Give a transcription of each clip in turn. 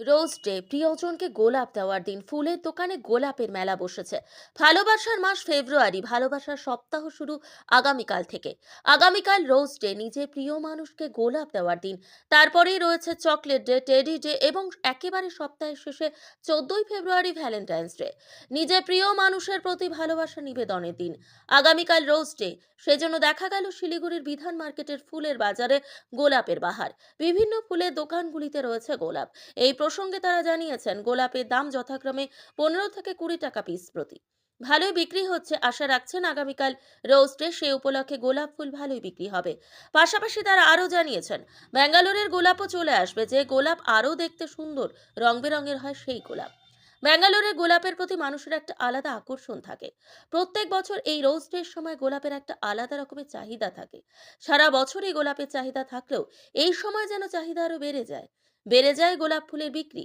Rose day প্রিয়জনকে গোলাপ দেওয়ার দিন, ফুলের দোকানে গোলাপের মেলা বসেছে। ভালোবাসার মাস ফেব্রুয়ারি, ভালোবাসার সপ্তাহ শুরু আগামীকাল থেকে। আগামীকাল রোজ ডে নিজের প্রিয় মানুষকে গোলাপ দেওয়ার দিন। তারপরেই রয়েছে চকলেট ডে, টেডি ডে এবং একেবারে সপ্তাহের শেষে চোদ্দই ফেব্রুয়ারি ভ্যালেন্টাইন্স ডে। নিজের প্রিয় মানুষের প্রতি ভালোবাসা নিবেদনের দিন। আগামীকাল রোজ ডে সেজন্য দেখা গেল শিলিগুড়ির বিধান মার্কেটের ফুলের বাজারে গোলাপের বাহার। বিভিন্ন ফুলের দোকানগুলিতে রয়েছে গোলাপ। এই প্রসঙ্গে তারা জানিয়েছেন, গোলাপের দাম যথাক্রমে পনেরো থেকে কুড়ি টাকা পিস প্রতি। ভালোই বিক্রি হচ্ছে, আশা রাখছেন আগামীকাল রোস্টে সে উপলক্ষে গোলাপ ফুল ভালোই বিক্রি হবে। পাশাপাশি তারা আরও জানিয়েছেন, ব্যাঙ্গালোরের গোলাপও চলে আসবে, যে গোলাপ আরও দেখতে সুন্দর, রং বেরঙের হয় সেই গোলাপ। ব্যাঙ্গালোরের গোলাপের প্রতি মানুষের একটা আলাদা আকর্ষণ থাকে। প্রত্যেক বছর এই রোজ ডের সময় গোলাপের একটা আলাদা রকমের চাহিদা থাকে। সারা বছর এই গোলাপের চাহিদা থাকলেও এই সময় যেন চাহিদা আরও বেড়ে যায়। বেড়ে যায় গোলাপ ফুলের বিক্রি।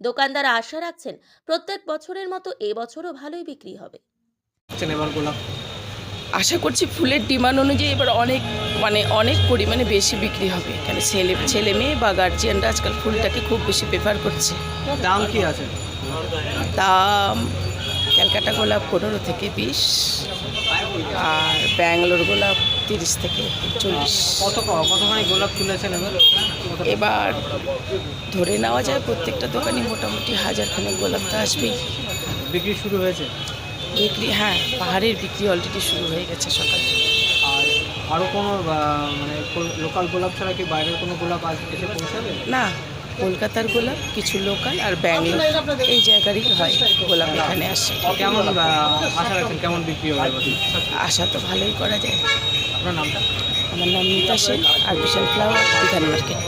দোকানদার আশা রাখছেন প্রত্যেক বছরের মতো এবছরও ভালোই বিক্রি হবে। এবার গোলাপ? আশা করছি ফুলের ডিমান্ড অনুযায়ী এবার অনেক মানে অনেক পরিমাণে বেশি বিক্রি হবে। কেন ছেলে ছেলে মেয়ে বা গার্জিয়ানরা আজকাল ফুলটাকে খুব বেশি প্রেফার করছে। দাম কি আছে? দাম ক্যালকাটা গোলাপ পনেরো থেকে বিশ আর ব্যাঙ্গালোর গোলাপ তিরিশ থেকে চল্লিশ। কত কতখানি গোলাপ তুলেছেন এবার? এবার ধরে নেওয়া যায় প্রত্যেকটা দোকানে মোটামুটি হাজারখানেক গোলাপ তো আসবেই। বিক্রি শুরু হয়েছে? বিক্রি হ্যাঁ পাহাড়ের বিক্রি অলরেডি শুরু হয়ে গেছে সকাল থেকে। আর আরও কোনো মানে লোকাল গোলাপ ছাড়া কি বাইরের কোনো গোলাপ আসবে এসে পৌঁছাবে? না কলকাতার গোলাপ কিছু লোকাল আর ব্যাঙ্গালোর। এই জায়গারই হয় গোলাপ এখানে আসে। কেমন আশা কেমন বিক্রি হবে আশা তো ভালোই করা যায়। আপনার নামটা? আমার নাম মিতা সেন আর বিশাল ফ্লাওয়ার বিধান মার্কেট।